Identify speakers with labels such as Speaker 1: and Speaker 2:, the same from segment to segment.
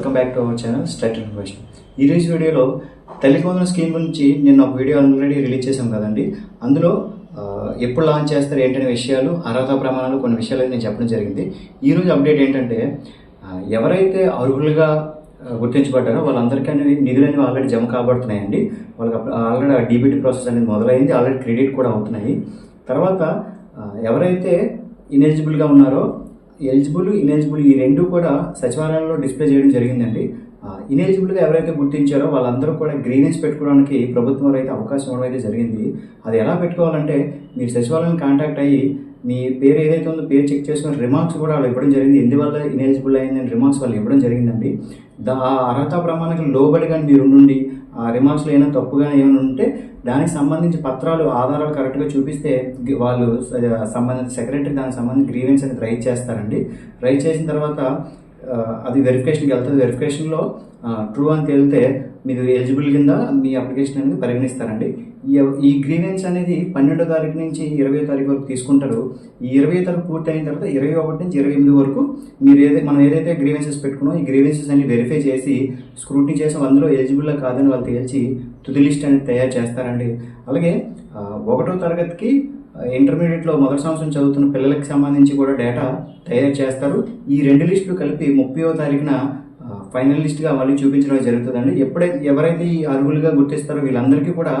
Speaker 1: Welcome back to our channel straight information ఈ రోజు వీడియోలో తల్లికొందల స్కీమ్ గురించి నేను ఒక వీడియో ఆల్రెడీ రిలీజ్ చేశాం కదండి. అందులో ఎప్పుడు లాంచ్ చేస్తారు ఏంటనే విషయాలు అర్హత ప్రమాణాలు కొన్ని విషయాలు నేను చెప్పడం జరిగింది. ఈ రోజు అప్డేట్ ఏంటంటే ఎవరైతే అర్హులుగా గుర్తించబడ్డారో వాళ్ళందరికీ అనేవి ఆల్రెడీ జమ కాబడుతున్నాయండి. వాళ్ళకి ఆల్రెడీ డీబీటీ ప్రాసెస్ అనేది మొదలైంది ఆల్రెడీ క్రెడిట్ కూడా అవుతున్నాయి. తర్వాత ఎవరైతే ఇనెలిజిబుల్గా ఉన్నారో ఎలిజిబుల్ ఇనెలిజిబుల్ ఈ రెండు కూడా సచివాలయంలో డిస్ప్లే చేయడం జరిగిందండి. ఇనెలిజిబుల్గా ఎవరైతే గుర్తించారో వాళ్ళందరూ కూడా గ్రీవెన్స్ పెట్టుకోవడానికి ప్రభుత్వం అయితే అవకాశం ఇవ్వడం అయితే జరిగింది. అది ఎలా పెట్టుకోవాలంటే మీరు సచివాలయం కాంటాక్ట్ అయ్యి మీ పేరు ఏదైతే ఉందో పేరు చెక్ చేసుకుని రిమార్క్స్ కూడా వాళ్ళు ఇవ్వడం జరిగింది. ఎందువల్ల ఇనెలిజిబుల్ అయిందని రిమార్క్స్ వాళ్ళు ఇవ్వడం జరిగిందండి. దా అర్హత ప్రమాణాలకు లోబడి కానీ మీరు ఉండి ఆ రిమార్క్స్లో ఏమైనా తప్పుగా ఏమైనా ఉంటే దానికి సంబంధించి పత్రాలు ఆధారాలు కరెక్ట్గా చూపిస్తే వాళ్ళు సంబంధించి సంబంధించిన సెక్రటరీ దానికి సంబంధించి గ్రీవెన్స్ అనేది రైట్ చేస్తారండి. రైట్ చేసిన తర్వాత అది వెరిఫికేషన్కి వెళ్తుంది. వెరిఫికేషన్లో ట్రూ అని తేలితే మీరు ఎలిజిబుల్ కింద మీ అప్లికేషన్ అనేది పరిగణిస్తారండి. ఈ ఈ గ్రీవెన్స్ అనేది పన్నెండో తారీఖు నుంచి ఇరవై తారీఖు వరకు తీసుకుంటారు. ఈ ఇరవై తారీఖు పూర్తి అయిన తర్వాత ఇరవై ఒకటి నుంచి ఇరవై ఎనిమిది వరకు మీరు ఏదైతే మనం ఏదైతే గ్రీవెన్సెస్ పెట్టుకున్నో ఈ గ్రీవెన్సెస్ అన్ని వెరిఫై చేసి స్క్రూటినీ చేసి అందులో ఎలిజిబుల్ కాదని వాళ్ళు తేల్చి తుది లిస్ట్ అనేది తయారు చేస్తారండి. అలాగే ఒకటో తరగతికి ఇంటర్మీడియట్లో మొదటి సంవత్సరం చదువుతున్న పిల్లలకి సంబంధించి కూడా డేటా తయారు చేస్తారు. ఈ రెండు లిస్టులు కలిపి ముప్పయో తారీఖున ఫైనలిస్ట్గా మళ్ళీ చూపించడం జరుగుతుందండి. ఎప్పుడైతే ఎవరైతే ఈ అర్హులుగా గుర్తిస్తారో వీళ్ళందరికీ కూడా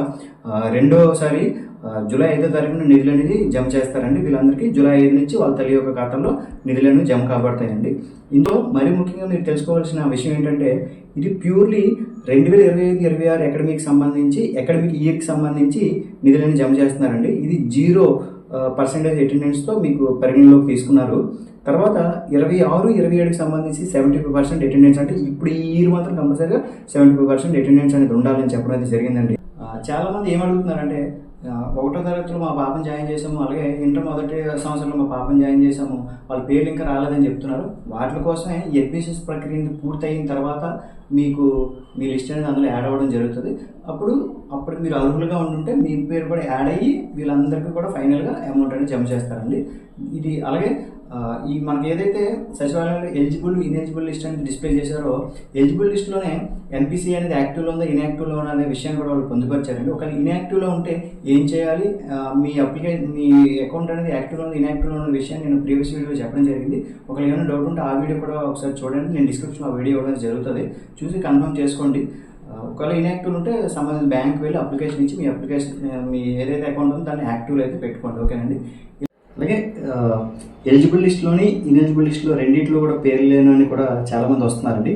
Speaker 1: రెండోసారి జూలై ఐదో తారీఖున నిధులు అనేది జమ చేస్తారండి. వీళ్ళందరికీ జూలై ఐదు నుంచి వాళ్ళ తల్లి యొక్క ఖాతాలో నిధులను జమ కాబడతాయండి. ఇందులో మరి ముఖ్యంగా మీరు తెలుసుకోవాల్సిన విషయం ఏంటంటే ఇది ప్యూర్లీ రెండు వేల ఇరవై ఐదు ఇరవై ఆరు అకాడమీకి సంబంధించి అకాడమిక్ ఇయర్కి సంబంధించి నిధులను జమ చేస్తున్నారండి. ఇది జీరో పర్సెంటేజ్ అటెండెన్స్తో మీకు పరిగణలోకి తీసుకున్నారు. తర్వాత ఇరవై ఆరు ఇరవై ఏడుకి సంబంధించి సెవెంటీ ఫైవ్ పర్సెంట్ అటెండెన్స్ అంటే ఇప్పుడు ఈ ఇయర్ మాత్రం కంపల్సరీగా సెవెంటీ ఫైవ్ పర్సెంట్ అటెండెన్స్ అనేది ఉండాలని చెప్పడం అయితే జరిగిందండి. చాలామంది చాలా మంది ఏమడుగుతున్నారంటే ఒకటో తరగతిలో మా పాపను జాయిన్ చేసాము అలాగే ఇంటర్ మొదటి సంవత్సరంలో మా పాపను జాయిన్ చేసాము వాళ్ళ పేర్లు ఇంకా రాలేదని చెప్తున్నారు. వాటి కోసమే అడ్మిషన్స్ ప్రక్రియ పూర్తి అయిన తర్వాత మీకు మీ లిస్ట్ అనేది అందులో యాడ్ అవ్వడం జరుగుతుంది. అప్పుడు అప్పుడు మీరు అర్హులుగా ఉంటుంటే మీ పేరు కూడా యాడ్ అయ్యి వీళ్ళందరికీ కూడా ఫైనల్గా అమౌంట్ అనేది జమ చేస్తారండి. ఇది అలాగే ఈ మనకి ఏదైతే సచివాలయంలో ఎలిజిబుల్ ఇన్ఎలిజిబుల్ లిస్ట్ అనేది డిస్ప్లే చేశారో ఎలిజిబుల్ లిస్ట్లోనే ఎన్పిసి అనేది యాక్టివ్లో ఉందా ఇన్యాక్టివ్లో ఉందా అనే విషయం కూడా వాళ్ళు పొందుపరిచారండి. ఒకవేళ ఇన్యాక్టివ్లో ఉంటే ఏం చేయాలి? మీ అప్లికేషన్ మీ అకౌంట్ అనేది యాక్టివ్లో ఉంది ఇన్యాక్టివ్లో ఉన్న విషయాన్ని నేను ప్రీవియస్ వీడియో చెప్పడం జరిగింది. ఒకవేళ ఏమైనా డౌట్ ఉంటే ఆ వీడియో కూడా ఒకసారి చూడండి. నేను డిస్క్రిప్షన్ ఆ వీడియో ఇవ్వడం జరుగుతుంది. చూసి కన్ఫర్మ్ చేసుకోండి. ఒకవేళ ఇన్యాక్టివ్ ఉంటే సంబంధించిన బ్యాంక్ వెళ్ళి అప్లికేషన్ ఇచ్చి మీ అప్లికేషన్ మీ ఏదైతే అకౌంట్ ఉందో దాన్ని యాక్టివ్లో అయితే పెట్టుకోండి. ఓకేనండి? అలాగే ఎలిజిబుల్ లిస్ట్లోని ఇన్ఎలిజిబుల్ లిస్ట్లో రెండింటిలో కూడా పేరు లేనని కూడా చాలామంది వస్తున్నారండి.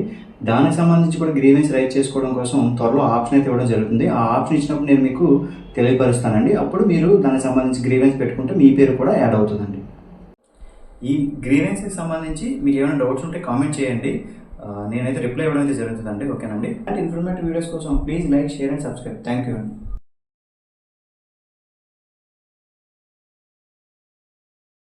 Speaker 1: దానికి సంబంధించి కూడా గ్రీవెన్స్ రైట్ చేసుకోవడం కోసం త్వరలో ఆప్షన్ అయితే ఇవ్వడం జరుగుతుంది. ఆ ఆప్షన్ ఇచ్చినప్పుడు నేను మీకు తెలియపరుస్తానండి. అప్పుడు మీరు దానికి సంబంధించి గ్రీవెన్స్ పెట్టుకుంటే మీ పేరు కూడా యాడ్ అవుతుందండి. ఈ గ్రీవెన్స్కి సంబంధించి మీకు ఏమైనా డౌట్స్ ఉంటే కామెంట్ చేయండి. నేనైతే రిప్లై ఇవ్వడం అయితే జరుగుతుందండి. ఓకేనండి? అండ్ ఇన్ఫర్మేటివ్ వీడియోస్ కోసం please like share and subscribe thank you అండి.